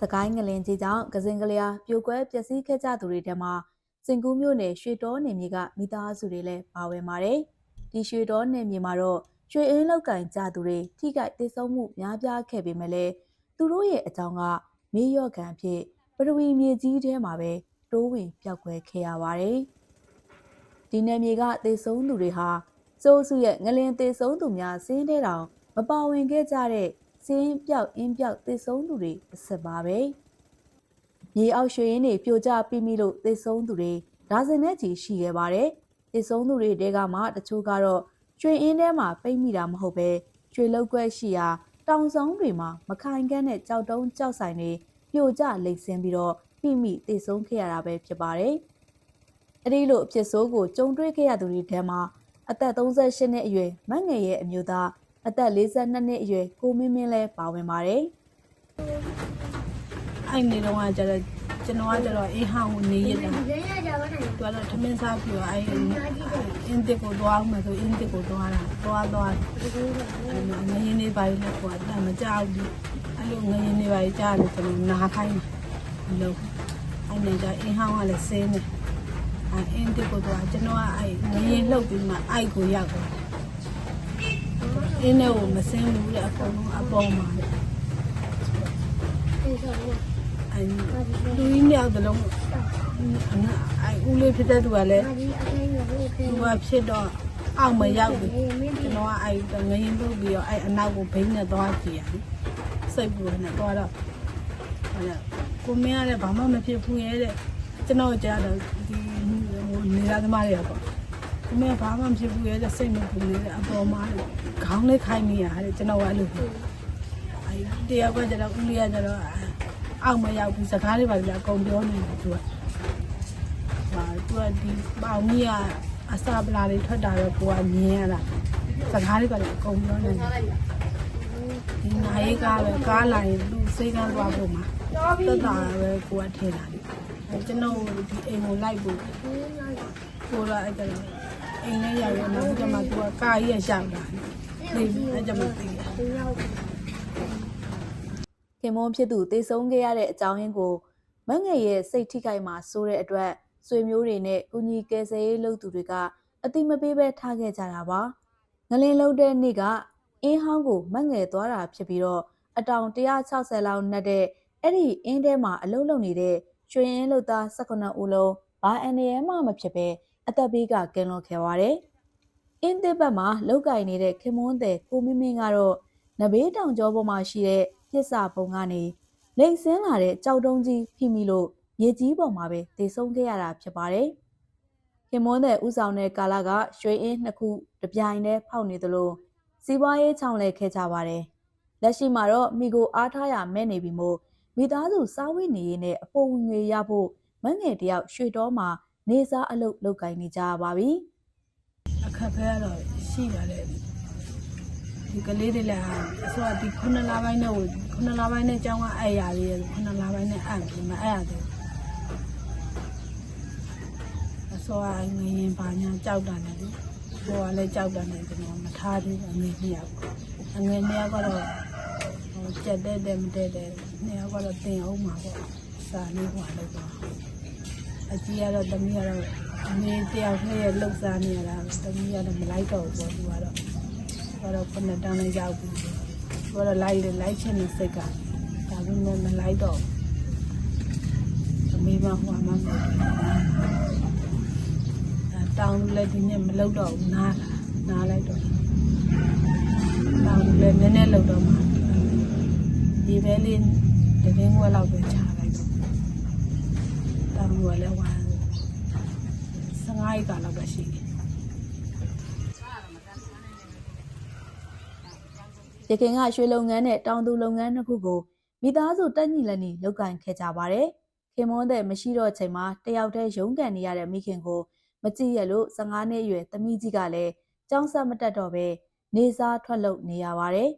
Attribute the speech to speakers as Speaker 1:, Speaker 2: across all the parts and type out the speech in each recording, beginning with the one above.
Speaker 1: စကိုင်းငလင်ကြီးကြောင့်ကစင်ကလျာပြိုကွဲပျက်စီးခဲ့ကြသူတွေထဲမှာစင်ကူးမြို့နယ်ရွှေတောနယ်မြေကမိသားစုတွေလည်းပါဝင်ပါတယ်။ဒီရွှေတောနယ်မြေမှာတော့ရွှေအင်းလောက်ကင်ကြသူတွေထိခိုက်ဒေဆုံးမှုများပြားခဲ့ပေမဲ့လည်းသူတို့ရဲ့အကြောင်းကမေးရော့ကန်ဖြစ်ပထဝီမြေကြီးထဲမှာပဲတိုးဝင်ပျောက်ကွယ်ခဲ့ရပါတယ်။ဒီနယ်မြေကဒေဆုံးသူတွေဟာစိုးစုရဲ့ငလင်ဒေဆုံးသူများစင်းတဲ့တောင်မပါဝင်ခဲ့ကြတဲ့ စင်းပြောက်အင်းပြောက်သေဆုံးသူတွေအစ်စ်ပါပဲ။မြေအောက်ရွှေရင်းတွေပြိုကျပြီးပြီလို့သေဆုံးသူတွေဒါဇင်နဲ့ချီရှိခဲ့ပါတယ်။သေဆုံးသူတွေတဲကမှတချို့ကတော့ရွှေအင်းထဲမှာပိတ်မိတာမဟုတ်ပဲရွှေလောက်ကွက်ရှိရာတောင်ဆောင်တွေမှာမခိုင်ခန့်တဲ့ကြောက်တုံးကြောက်ဆိုင်တွေပြိုကျလိမ့်ဆင်းပြီးတော့ပြိမိသေဆုံးခဲ့ရတာပဲဖြစ်ပါတယ်။အဲဒီလိုအဖြစ်ဆိုးကိုကြုံတွေ့ခဲ့ရသူတွေထဲမှာအသက်38နှစ်အရွယ်မတ်ငယ်ရဲ့အမျိုးသား အသက်42နှစ်အရွယ်ကိုမင်းမင်းလည်းပါဝင်ပါတယ်
Speaker 2: အဲ့နေတော့ကကျတော့ကျွန်တော်ကကျတော့အေးဟောင်းကိုနေရတာသူကတော့ထမင်းစားပြီးတော့အဲ့အင်းတစ်ကိုသွားအောင်မယ်ဆိုအင်းတစ်ကိုသွားတာသွားသွားအဲ့ငရင်နေပါလေကွာဒါမကြောက်ဘူးအဲ့လိုငရင်နေပါကြားတယ်ကျွန်တော်နာခိုင်းတယ်လို့အဲ့နေကြအေးဟောင်းကလည်းဆင်းနေအဲ့အင်းတစ်ကိုသွားကျွန်တော်ကအဲ့ငရင်လှုပ်ပြီးမှအိုက်ကိုရောက်တယ် အင်းနဲ့ကိုမဆင်းဘူးလေအကုန်လုံးအပေါ်မှာလေအဲလူကြီးမြောက်တလုံးအဲဦးလေးဖြစ်တဲ့သူကလည်းသူကဖြစ်တော့အောက်မရောက်ဘူးကျွန်တော်ကအဲငရင်လုပ်ပြီးတော့အဲအနောက်ကိုဘိန်းနဲ့သွားကြည့်ရတယ်စိတ်ပူနေတော့တော့ဟဲ့ကိုမင်းကလည်းဘာမှမဖြစ်ဘူးရဲ့တဲ့ကျွန်တော်ကြားတော့ဒီနေရာသမားတွေကပေါ့ ကိုမင်းဘာမှမဖြစ်ဘူးရဲ့တဲ့စိတ်မပူနေတဲ့အပေါ်မှာခေါင်းလေးခိုင်းနေရတယ်ကျွန်တော်ကအဲ့လိုအဲတရားကကျတော့ဦးလေးကကျတော့အောက်မရောက်ဘူးစကားတွေပါလေအကုန်ပြောနေတယ်သူကဟာသူကဒီပေါင်ကြီးကအစာပလာတွေထွက်တာတော့ကိုကမြင်ရတာစကားတွေပါလေအကုန်ပြောနေတယ်ဒီနိုင်ကားပဲကားလာရင်သူစိတ်ကန်းသွားဖို့မှာတက်တာပဲကိုကထင်တာလေအဲကျွန်တော်ဒီအိမ်ကိုလိုက်ဖို့ကိုတော့အဲ့ဒါ အိမ်နဲ့ရောက်ရတော့ဒီမှာသူကကားကြီးရရှောက်တာလေဒီအဲ့ဒါမှသိတယ်။
Speaker 1: ခင်မွန်းဖြစ်သူသေဆုံးခဲ့ရတဲ့အကြောင်းရင်းကိုမငယ်ရဲ့စိတ်ထိခိုက်မှာဆိုတဲ့အတွက်ဆွေမျိုးတွေနဲ့ကုညီကယ်ဆယ်ရေးလုပ်သူတွေကအတိမပေးပဲထားခဲ့ကြတာပါ။ငလင်လုံးတဲ့နေ့ကအင်းဟောင်းကိုမငယ်သွားတာဖြစ်ပြီးတော့အတောင်160လောက်နှက်တဲ့အဲ့ဒီအင်းထဲမှာအလုံးလုံးနေတဲ့ရွှေရင်လုတ်သား18ဦးလုံးဘာအန်ရမှမဖြစ်ပဲ အသက်ဘေးကကင်းလွန်ခဲ့ပါတယ်။အင်းသစ်ဘက်မှာလောက်ကင်နေတဲ့ခင်မွန်းတဲ့ကိုမင်းမင်းကတော့နဘေးတောင်ကျောပေါ်မှာရှိတဲ့ပြစ်စာပုံကနေလိမ့်ဆင်းလာတဲ့ကြောက်တုံးကြီးဖိမိလို့ရေကြီးပေါ်မှာပဲတည်ဆုံးခဲ့ရတာဖြစ်ပါတယ်။ခင်မွန်းတဲ့ဥဆောင်တဲ့ကာလကရွှေအင်းနှစ်ခုတပြိုင်တည်းဖောက်နေသလိုစီးပွားရေးချောင်းလဲခဲ့ကြပါတယ်။လက်ရှိမှာတော့မိကိုအားထားရမဲ့နေပြီမို့မိသားစုစားဝတ်နေရေးနဲ့အပေါ်ဝင်ငွေရဖို့မငယ်တယောက်ရွှေတော်မှာ နေစားအလုပ်လုပ်ကိုင်နေကြရပါပြီ။
Speaker 2: အခက်အခဲကတော့ရှိပါတယ်ဒီကလေးတွေလည်းအစောဒီခုနှစ်လပိုင်းနဲ့ဝင်ခုနှစ်လပိုင်းနဲ့ကျောင်းကအဲ့ရလေးခုနှစ်လပိုင်းနဲ့အဲ့ဒီမအဲ့ရတယ်အစောကငရင်ပါညာကြောက်တာနဲ့ဒီဘောကလည်းကြောက်တာနဲ့ကျွန်တော်မထားသေးဘူးအငယ်နှစ်ယောက်အငယ်နှစ်ယောက်ကတော့ဟိုကြက်တဲ့တဲ့မတဲ့တဲ့နှစ်ယောက်ကတော့တင်အောင်မှာပေါ့စာလေးဟွာလို့ပေါ့ အကြီးကတော့တမီးကတော့အမေတယောက်နဲ့လှုပ်ရှားနေရတာတမီးကတော့မလိုက်တော့ဘူးပေါ့သူကတော့ကတော့ခုနှစ်တန်းနဲ့ရောက်ပြီ။ဘာတော့လိုက်လေလိုက်ချင်တဲ့စိတ်ကဒါပေမဲ့မလိုက်တော့ဘူး။အမေမဟိုအမမလို့အဲတောင်းလည်းဒီနေ့မလုပ်တော့ဘူးနားလာနားလိုက်တော့တောင်းလည်းနည်းနည်းလုပ်တော့မှဒီပဲလေးတကယ်ငွေလောက်ပဲချလိုက်တော့ တောင်းကလည်းဝါ15ရက်ကလောက်ပဲရှိတယ်
Speaker 1: ရခင်ကရွှေလုပ်ငန်းနဲ့တောင်သူလုပ်ငန်းနှစ်ခုကိုမိသားစုတက်ညီလက်ညီလုပ်ကင်ခဲ့ကြပါတယ်။ခင်မွန်းတဲ့မရှိတော့ချိန်မှာတယောက်တည်းရုန်းကန်နေရတဲ့မိခင်ကိုမကြည့်ရလို့15နှစ်အရွယ်သမီးကြီးကလည်းကြောင်းဆက်မတက်တော့ပဲနေစားထွက်လုပ်နေရပါတယ်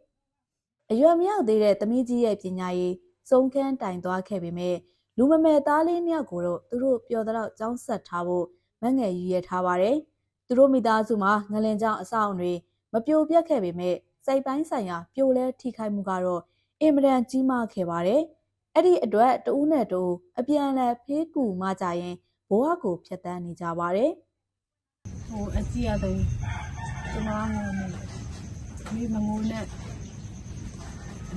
Speaker 1: ။အရွယ်မရောက်သေးတဲ့သမီးကြီးရဲ့ပညာရေးစုံခန်းတိုင်သွားခဲ့ပေမဲ့ လူမမယ်သားလေးနှစ်ယောက်ကိုတော့သူတို့ပျော်တော့ကြောင်းဆက်ထားဖို့မငယ်ရည်ရထားပါတယ်။သူတို့မိသားစုမှာငလင်ကြောင်အဆောင်တွေမပြိုပြက်ခဲ့ပေမဲ့စိတ်ပိုင်းဆိုင်ရာပြိုလဲထိခိုက်မှုကတော့အင်မတန်ကြီးမားခဲ့ပါတယ်။အဲ့ဒီအတွက်တဦးနဲ့တဦးအပြန်အလှန်ဖေးကူမှကြရင်ဘဝကိုဖျက်ဆီးနေကြပါတယ်
Speaker 2: ဟိုအကြည့်ရတယ်ကျွန်တော်ငိုနေမိမငိုနဲ့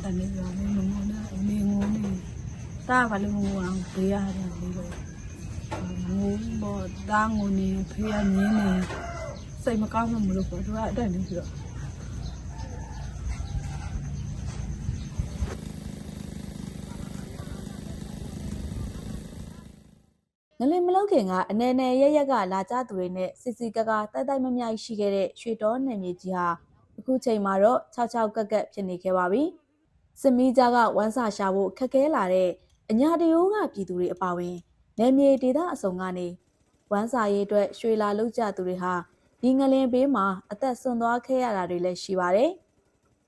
Speaker 2: တနေ့ရောမိမငိုနဲ့မိငို နေတာဘာလို့ငိုအောင်ပေးရတယ်လေလို့ငိုဘောတာငိုနေဖေးရမြင်းနေစိတ်မကောင်းမှမလို့ပေါ့သူကအဲ့ဒါနေပြီးတော့
Speaker 1: ငလင်မလောက်ခင်ကအနယ်နယ်ရရက်ကလာကြသူတွေနဲ့စစ်စီကကတိုက်တိုက်မမြိုက်ရှိခဲ့တဲ့ရွှေတော်နယ်မြေကြီးဟာအခုချိန်မှာတော့66ကက်ကက်ဖြစ်နေခဲ့ပါပြီစစ်မီးကြားကဝမ်းစာရှာဖို့ခက်ခဲလာတဲ့ အညာတရိုးကပြည်သူတွေအပါအဝင်နယ်မြေဒေသအစုံကနေဝမ်းစာရေးအတွက်ရွှေလာလောက်ကြသူတွေဟာဒီငလင်ဘေးမှာအသက်ဆွန့်သွားခဲ့ရတာတွေလည်းရှိပါတယ်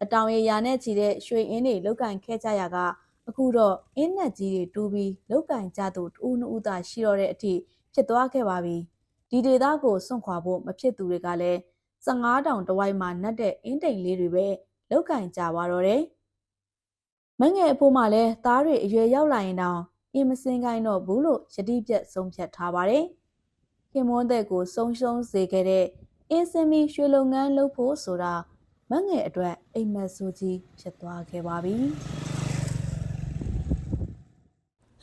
Speaker 1: အတောင်ရရာနဲ့ချီတဲ့ရွှေအင်းတွေလောက်ကင်ခဲ့ကြရကအခုတော့အင်းနက်ကြီးတွေတူးပြီးလောက်ကင်ကြသူတဦးနှစ်ဦးသာရှိတော့တဲ့အထိဖြစ်သွားခဲ့ပါပြီဒီဒေသကိုစွန့်ခွာဖို့မဖြစ်သူတွေကလည်း15တောင်တဝိုက်မှာနှက်တဲ့အင်းတိမ်လေးတွေပဲလောက်ကင်ကြသွားတော့တယ် မငယ်အဖိုးမှလည်းသားတွေအရွယ်ရောက်လာရင်တောင်အင်းမစင်ကိုင်းတော့ဘူးလို့ယတိပြက်ဆုံးဖြတ်ထားပါတယ်ခင်မွန်းတဲ့ကိုဆုံးရှုံးစေခဲ့တဲ့အင်းစင်မီရွှေလုပ်ငန်းလုပ်ဖို့ဆိုတာမငယ်အတွက်အိမ်မက်ဆိုးကြီးဖြစ်သွားခဲ့ပါပြီ